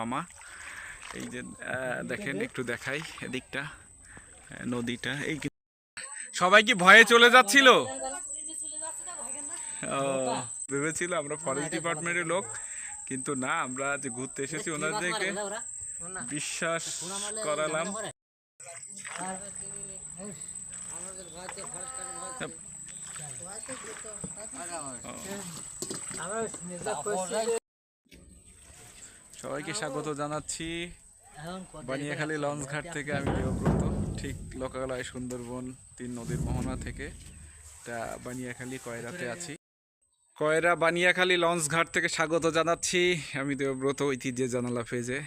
মামা। এই যে দেখেন একটু দেখাই এদিকটা নদীটা। এই সবাই কি ভয়ে চলে যাচ্ছিল? ভেবেছিল আমরা ফরেস্ট ডিপার্টমেন্টের লোক কিন্তু না আমরা যে ঘুরতে এসেছি ওনাদেরকে বিশ্বাস করালাম। সবাইকে স্বাগত জানাচ্ছি। বানিয়াখালী লঞ্চ ঘাট থেকে আমি দেবব্রত ঠিক লোকালয় সুন্দরবন তিন নদীর মোহনা থেকে। তা বানিয়াখালী কয়রাতে আছি। কয়রা বানিয়াখালী লঞ্চ ঘাট থেকে স্বাগত জানাচ্ছি। আমি দেবব্রত ঐতিহ্যের জানালা পেজে।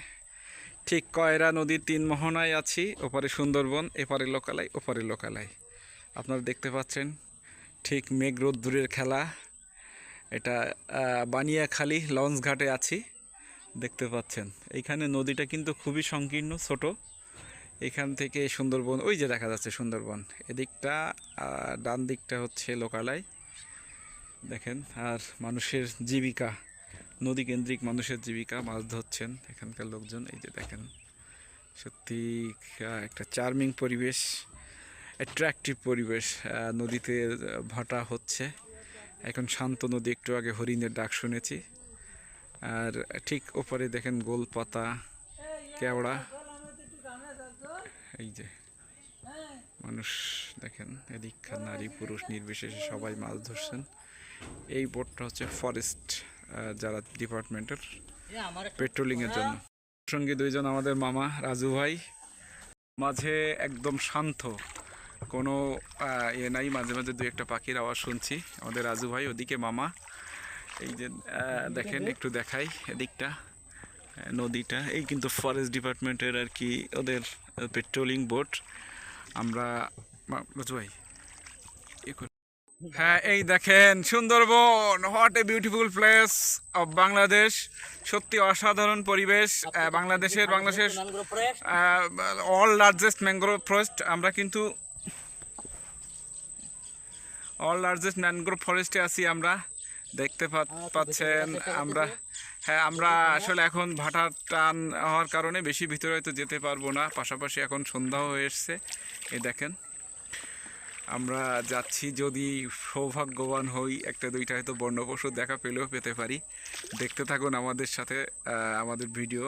ঠিক কয়রা নদীর তিন মোহনায় আছি ওপারে সুন্দরবন এপারে লোকালয় ওপারে লোকালয়। আপনারা দেখতে পাচ্ছেন ঠিক মেঘ রোদ্দুরের খেলা। এটা বানিয়াখালী লঞ্চ ঘাটে আছি। দেখতে পাচ্ছেন। এইখানে নদীটা কিন্তু খুবই সংকীর্ণ, ছোট। এখান থেকে সুন্দরবন, ওই যে দেখা যাচ্ছে সুন্দরবন। এদিকটা ডান দিকটা হচ্ছে লোকালয়। দেখেন, আর মানুষের জীবিকা নদী কেন্দ্রিক মানুষের জীবিকা, মাছ ধরছেন এখানকার লোকজন। এই যে দেখেন, সত্যি একটা চার্মিং পরিবেশ অ্যাট্রাকটিভ পরিবেশ নদীতে ভাটা হচ্ছে। এখন শান্ত নদী, একটু আগে হরিণের ডাক শুনেছি। আর ঠিক ওপরে দেখেন গোল পাতা কেওড়া। এই যে মানুষ দেখেন এদিককার নারী পুরুষ নির্বিশেষে সবাই মাছ ধরছেন। এই বোটটা হচ্ছে ফরেস্ট যারা ডিপার্টমেন্টের পেট্রোলিং এর জন্য। সঙ্গে দুইজন আমাদের মামা রাজু ভাই মাঝে একদম শান্ত। কোনো ইয়ে নাই মাঝে মাঝে দুই একটা পাখির আওয়াজ শুনছি। আমাদের রাজু ভাই ওদিকে মামা। এই যে দেখেন, একটু দেখাই এদিকটা নদীটা। এই কিন্তু ফরেস্ট ডিপার্টমেন্টের আর কি ওদের পেট্রোলিং বোট আমরা ভাই হ্যাঁ এই দেখেন, Sundarban what a beautiful place of Bangladesh সত্যি অসাধারণ পরিবেশ বাংলাদেশের বাংলাদেশের অল লার্জেস্ট ম্যানগ্রোভ ফরেস্ট আমরা কিন্তু অল লার্জেস্ট ম্যানগ্রোভ ফরেস্টে আছি আমরা। দেখতে পাচ্ছেন আমরা। হ্যাঁ আমরা আসলে এখন ভাটার টান হওয়ার কারণে বেশি ভিতরে হয়তো যেতে পারব না। পাশাপাশি এখন সন্ধ্যাও হয়ে এসছে। এই দেখেন আমরা যাচ্ছি যদি সৌভাগ্যবান হই একটা দুইটা হয়তো বন্য পশু দেখা পেলেও পেতে পারি। দেখতে থাকুন আমাদের সাথে আহ, আমাদের ভিডিও।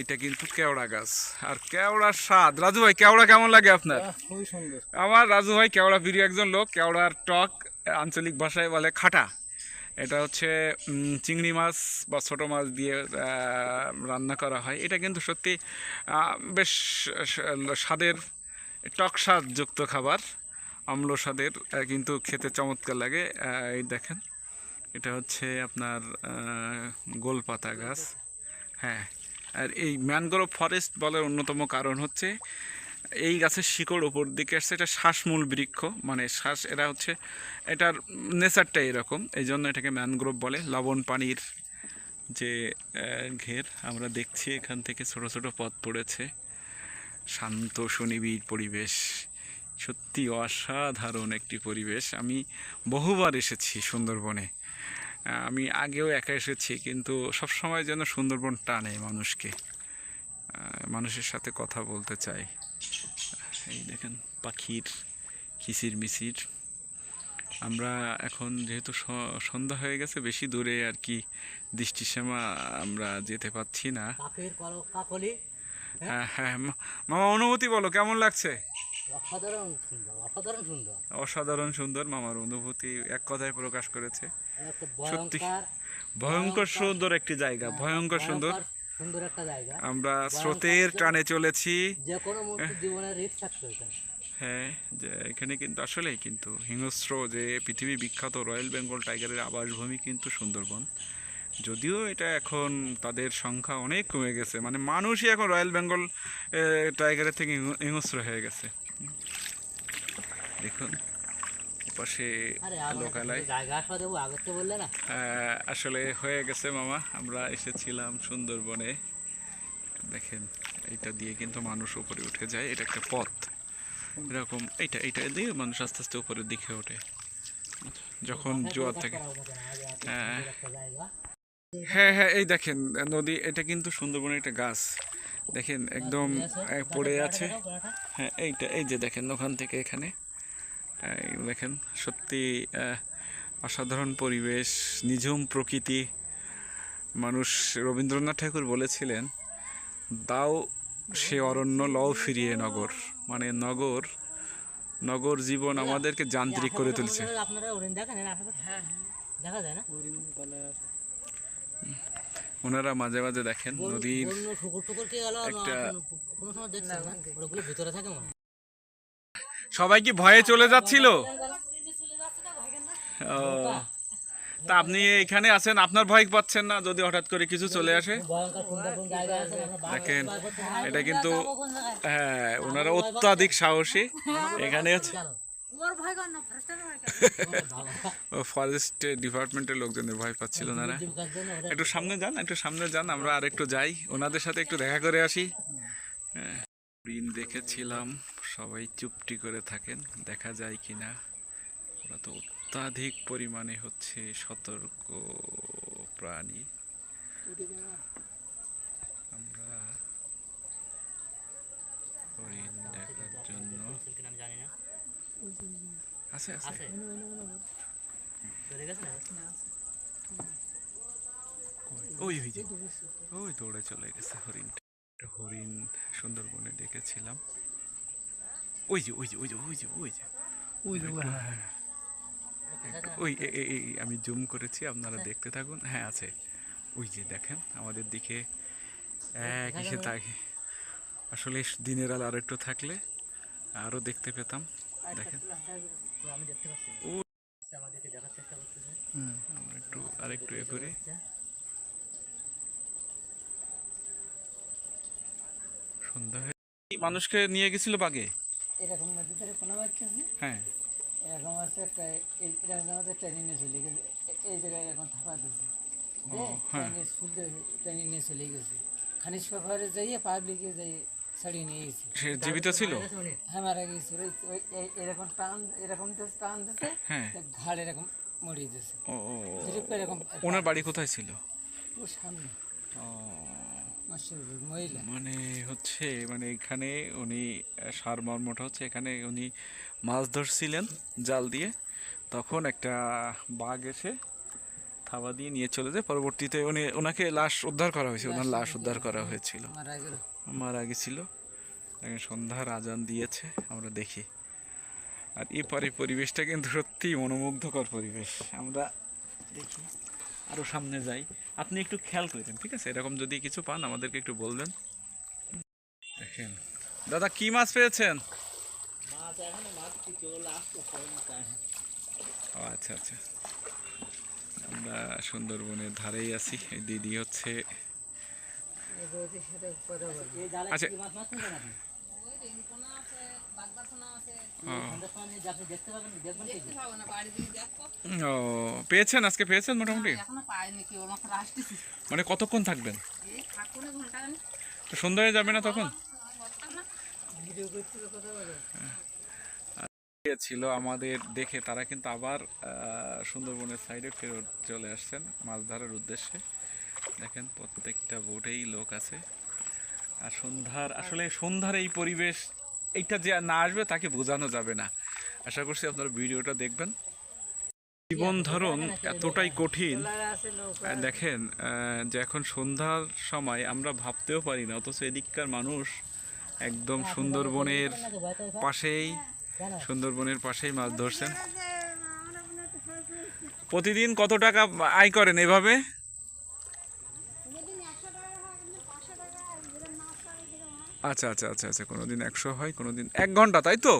এটা কিন্তু কেওড়া গাছ। আর কেওড়ার স্বাদ। রাজু ভাই কেওড়া কেমন লাগে আপনার? আমার রাজু ভাই কেওড়া প্রিয় একজন লোক। কেওড়ার টক আঞ্চলিক ভাষায় বলে খাটা। এটা হচ্ছে চিংড়ি মাছ বা ছোটো মাছ দিয়ে রান্না করা হয়। এটা কিন্তু সত্যি বেশ স্বাদের টক স্বাদযুক্ত খাবার। অম্ল স্বাদের কিন্তু খেতে চমৎকার লাগে। এই দেখেন, এটা হচ্ছে আপনার গোলপাতা গাছ। হ্যাঁ আর এই ম্যানগ্রোভ ফরেস্ট বলার অন্যতম কারণ হচ্ছে এই গাছের শিকড় ওপর দিকে আসছে, এটা শ্বাসমূল বৃক্ষ মানে শ্বাস, এরা হচ্ছে, এটার নেচারটা এরকম এই জন্য এটাকে ম্যানগ্রোভ বলে। লবণ পানির যে ঘের, আমরা দেখছি এখান থেকে ছোট ছোট পথ পড়েছে। শান্ত সুনিবিড় পরিবেশ, সত্যি অসাধারণ একটি পরিবেশ। আমি বহুবার এসেছি সুন্দরবনে। আমি আগেও একা এসেছি, কিন্তু সবসময় যেন সুন্দরবন টানে মানুষকে। মানুষের সাথে কথা বলতে চাই। এই দেখেন পাখির কিচির মিচির। আমরা এখন যেহেতু সন্ধ্যা হয়ে গেছে বেশি দূরে আর কি দৃষ্টিসীমা আমরা যেতে পাচ্ছি না। হ্যাঁ? হ্যাঁ মা- মামা অনুভূতি বলো কেমন লাগছে? অসাধারণ সুন্দর অসাধারণ সুন্দর। অসাধারণ সুন্দর মামার অনুভূতি এক কথায় প্রকাশ করেছে। সত্যি। ভয়ঙ্কর সুন্দর একটি জায়গা ভয়ঙ্কর সুন্দর। সুন্দর একটা জায়গা। আমরা স্রোতের টানে চলেছি। যে কোনো মুহূর্তে জীবনের রিস্ক থাকতো হ্যাঁ যে এখানে কিন্তু আসলেই কিন্তু হিংস্র যে পৃথিবী বিখ্যাত রয়্যাল বেঙ্গল টাইগারের আবাসভূমি কিন্তু সুন্দরবন। যদিও এটা এখন তাদের সংখ্যা অনেক কমে গেছে মানে মানুষই এখন রয়্যাল বেঙ্গল টাইগারের থেকে হিংস্র হয়ে গেছে। দেখুন। পাশে লোকালয়। আসলে হয়ে গেছে মামা আমরা এসেছিলাম সুন্দরবনে। দেখেন এইটা দিয়ে কিন্তু মানুষ উপরে উঠে যায় এটা একটা পথ। এরকম এইটা এইটা দিয়ে মানুষ আস্তে আস্তে উপরের দিকে ওঠে। যখন জোয়ার থাকে। হ্যাঁ। হ্যাঁ হ্যাঁ এই দেখেন নদী এটা কিন্তু সুন্দরবনের একটা গাছ। দেখেন একদম পড়ে আছে। হ্যাঁ এইটা এই যে দেখেন ওখান থেকে এখানে। দেখেন সত্যি অসাধারণ পরিবেশ নিঝুম প্রকৃতি। মানুষ রবীন্দ্রনাথ ঠাকুর বলেছিলেন দাও সে অরণ্য লও ফিরিয়ে নগর। মানে নগর নগর জীবন আমাদেরকে যান্ত্রিক করে তুলছে। ওনারা মাঝে মাঝে দেখেন নদীর একটা- ভিতরে থাকে। সবাই কি ভয়ে চলে যাচ্ছিল তা আপনি এখানে আছেন, আপনার ভয় পাচ্ছেন না যদি হঠাৎ করে কিছু চলে আসে আছে দেখেন। এটা কিন্তু হ্যাঁ ওনারা অত্যাধিক সাহসী এখানে? ও ফরেস্ট ডিপার্টমেন্টের লোকজনের ভয় পাচ্ছিল ওনারা একটু সামনে যান, একটু সামনে যান, আমরা আর একটু যাই ওনাদের সাথে একটু দেখা করে আসি হ্যাঁ। দেখেছিলাম সবাই চুপটি করে থাকেন দেখা যায় কিনা। ওরা তো অত্যাধিক পরিমাণে হচ্ছে সতর্ক প্রাণী। আমরা হরিণ দেখার জন্য। না। আছে আছে। আছে? চলে গেছে না? ওই ওই যে। ওই দৌড়ে চলে গেছে হরিণটা। হরিণ সুন্দরবনে দেখেছিলাম। ওই যে ওই যে ওই যে ওই যে ওই যে ওই যে হ্যাঁ। ওই এই আমি জুম করেছি আপনারা দেখতে থাকুন। হ্যাঁ আছে। ওই যে দেখেন আমাদের দিকে এক ইসে থাকে আসলে দিনের আলো আর একটু থাকলে আরও দেখতে পেতাম। দেখেন। ও। আচ্ছা, করতেছে। আমরা একটু আরেকটু এ করে। আচ্ছা, সন্ধ্যা হয়ে মানুষকে নিয়ে গেছিল বাগে? এরকম থেকে কোনো বাচ্চা আছে হ্যাঁ। এরকম আছে একটা এই- এরকম আমাদের ট্রেনে নিয়ে চলে গেছে। এই জায়গায় এরকম থাকা হ্যাঁ। ট্রেনে নিয়ে চলে গেছে। খানিজ পাহাড়ে যাইয়ে পাবলিকে যাই ছাড়িয়ে নিয়ে গেছে। সে জীবিত ছিল? হ্যাঁ মারা গেছে। ওই- ওই- এই- এরকম টান এরকম টান দিচ্ছে হ্যাঁ। ঘাড় এরকম মরিয়ে দিচ্ছে ও ও ও। ধীরে এরকম ওনার বাড়ি কোথায় ছিল? ও সামনে। মানে হচ্ছে মানে এখানে উনি সারমর্মটা হচ্ছে এখানে উনি মাছ ধরছিলেন জাল দিয়ে। তখন একটা বাঘ এসে থাবা দিয়ে নিয়ে চলে যায়। পরবর্তীতে উনি ওনাকে লাশ উদ্ধার করা হয়েছে ওনার লাশ উদ্ধার করা হয়েছিল। মারা গেছিল। সন্ধ্যার আজান দিয়েছে আমরা দেখি। আর এই পরে পরিবেশটা কিন্তু সত্যি মনোমুগ্ধকর পরিবেশ। আমরা দেখি। আরও সামনে যাই। আপনি একটু খেয়াল করবেন ঠিক আছে? এরকম যদি কিছু পান আমাদেরকে একটু বলবেন। দেখেন। দাদা কি মাছ পেয়েছেন? ও আচ্ছা আচ্ছা। আমরা সুন্দরবনের ধারেই আছি। এই দিদি হচ্ছে আচ্ছা। কি মাছ মাছ নিয়েছেন আপনি? সন্ধ্যার সময় নিয়ে যে আপনি দেখতে পাবেন, দেখবেন কি? ও পেয়েছেন আজকে পেয়েছেন মোটামুটি? মানে কতক্ষণ থাকবেন? এই ঠাকুরের ঘণ্টা গান তো সন্ধ্যা হয়ে যাবে না তখন? ছিল আমাদের দেখে তারা কিন্তু আবার সুন্দরবনের সাইডে ফেরত চলে আসছেন মাছ ধরার উদ্দেশ্যে। দেখেন প্রত্যেকটা বোটেই লোক আছে। আর সন্ধ্যার আসলে সন্ধ্যার এই পরিবেশ এইটা যে না আসবে তাকে বোঝানো যাবে না আশা করছি আপনারা ভিডিওটা দেখবেন জীবন ধরন এতটাই কঠিন দেখেন আহ, যে এখন সন্ধ্যার সময় আমরা ভাবতেও পারি না অথচ এদিককার মানুষ একদম সুন্দরবনের পাশেই সুন্দরবনের পাশেই মাছ ধরছেন প্রতিদিন কত টাকা আয় করেন এভাবে আচ্ছা আচ্ছা আচ্ছা আচ্ছা কোনোদিন একশো হয় কোনোদিন এক ঘণ্টা তাই তো?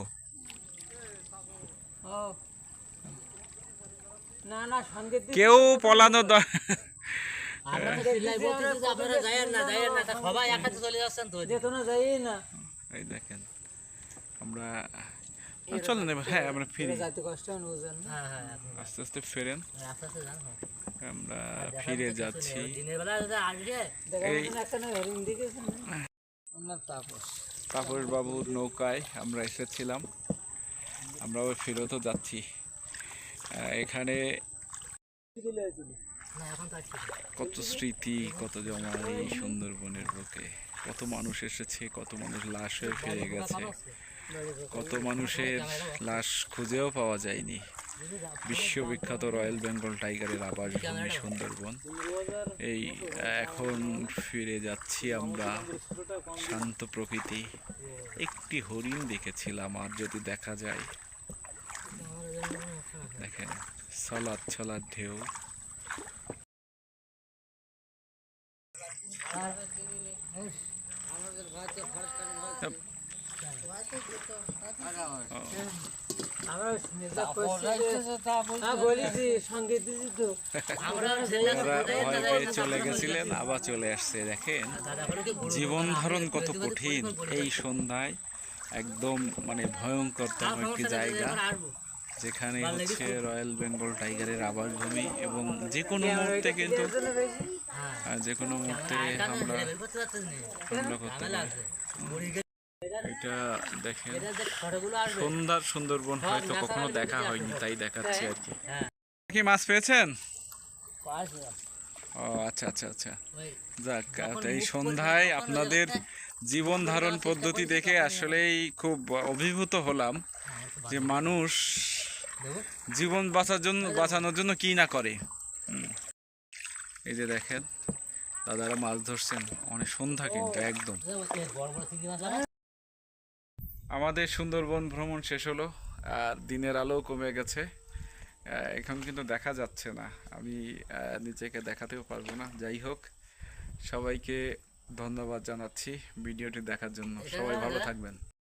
না না কেউ পলানো আমরা তো চিল্লাই বলতেছি যে আপনারা যায়েন না, যায়েন না, তা সবাই একসাথে চলে যাচ্ছেন তো ওইদিকে। যেত না যাই না। এই দেখেন আমরা চলেন এবার হ্যাঁ আমরা ফিরি। কষ্ট না বুঝেন না? হ্যাঁ, হ্যাঁ, আস্তে আস্তে ফেরেন। আস্তে আস্তে যান। আমরা ফিরে যাচ্ছে। আপনার তাপস। তাপস বাবুর নৌকায় আমরা এসেছিলাম। আমরাও ফেরতও যাচ্ছি। এখানে কত স্মৃতি কত জমা এই সুন্দরবনের বুকে। কত মানুষ এসেছে কত মানুষ লাশ হয়ে ফিরে গেছে। কত মানুষের লাশ খুঁজেও পাওয়া যায়নি। বিশ্ববিখ্যাত রয়্যাল বেঙ্গল টাইগারের আবাসভূমি সুন্দরবন। এই, এখন ফিরে যাচ্ছি আমরা শান্ত প্রকৃতি। একটি হরিণ দেখেছিলাম, আর যদি দেখা যায়, দেখেন, সলাদ ছলাদ ঢেউ। আমরা হ্যাঁ চলে গেছিলেন আবার চলে আসছে দেখেন। জীবন ধারণ কত কঠিন এই সন্ধ্যায় একদম মানে ভয়ঙ্করতম একটি জায়গা যেখানে হচ্ছে রয়্যাল বেঙ্গল টাইগারের আবাসভূমি এবং যে কোনো মুহূর্তে কিন্তু আহ, যে কোনো মুহূর্তে আমরা করতে হামলা করতে পারি। এটা দেখেন সন্ধ্যার সুন্দরবন হয়তো কখনো দেখা হয়নি তাই দেখাচ্ছি আর কি। হ্যাঁ। কি মাছ পেয়েছেন? ও আচ্ছা আচ্ছা আচ্ছা। যাক এই সন্ধ্যায় আপনাদের জীবন ধারণ পদ্ধতি দেখে আসলেই খুব অভিভূত হলাম যে মানুষ জীবন বাঁচার জন্য বাঁচানোর জন্য কি না করে। এই যে দেখেন দাদারা মাছ ধরছেন অনেক সন্ধ্যা কিন্তু একদম এই বড় বড় চিংড়ি মাছ আছে আমাদের সুন্দরবন ভ্রমণ শেষ হলো আর দিনের আলো কমে গেছে। এখন কিন্তু দেখা যাচ্ছে না। আমি নিজেকে দেখাতেও পারব না। যাই হোক সবাইকে ধন্যবাদ জানাচ্ছি ভিডিওটি দেখার জন্য। সবাই ভালো থাকবেন।